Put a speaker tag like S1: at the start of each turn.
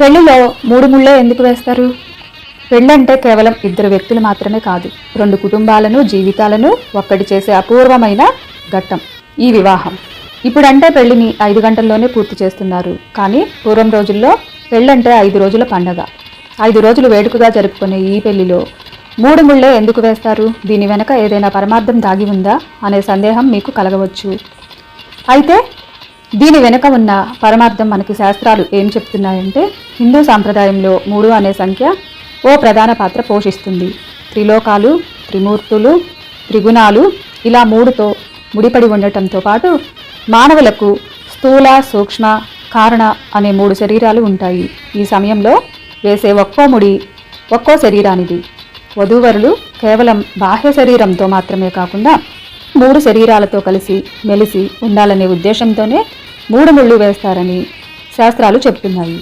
S1: పెళ్ళిలో మూడు ముళ్ళే ఎందుకు వేస్తారు? పెళ్ళంటే కేవలం ఇద్దరు వ్యక్తులు మాత్రమే కాదు రెండు కుటుంబాలను జీవితాలను ఒక్కటి చేసే అపూర్వమైన ఘట్టం ఈ వివాహం. ఇప్పుడంటే పెళ్ళిని ఐదు గంటల్లోనే పూర్తి చేస్తున్నారు. కానీ పూర్వం రోజుల్లో పెళ్ళంటే ఐదు రోజుల పండగ. ఐదు రోజులు వేడుకగా జరుపుకునే ఈ పెళ్ళిలో మూడు ముళ్ళే ఎందుకు వేస్తారు? దీని వెనక ఏదైనా పరమార్థం దాగి ఉందా? అనే సందేహం మీకు కలగవచ్చు. అయితే దీని వెనుక ఉన్న పరమార్థం మనకి శాస్త్రాలు ఏం చెప్తున్నాయంటే హిందూ సాంప్రదాయంలో మూడు అనే సంఖ్య ఓ ప్రధాన పాత్ర పోషిస్తుంది. త్రిలోకాలు త్రిమూర్తులు త్రిగుణాలు ఇలా మూడుతో ముడిపడి ఉండటంతో పాటు మానవులకు స్థూల సూక్ష్మ కారణ అనే మూడు శరీరాలు ఉంటాయి. ఈ సమయంలో వేసే ఒక్కో ముడి ఒక్కో శరీరానిది. వధూవరులు కేవలం బాహ్య శరీరంతో మాత్రమే కాకుండా మూడు శరీరాలతో కలిసి మెలిసి ఉండాలనే ఉద్దేశంతోనే మూడు ముళ్ళు వేస్తారని శాస్త్రాలు చెప్తున్నాయి.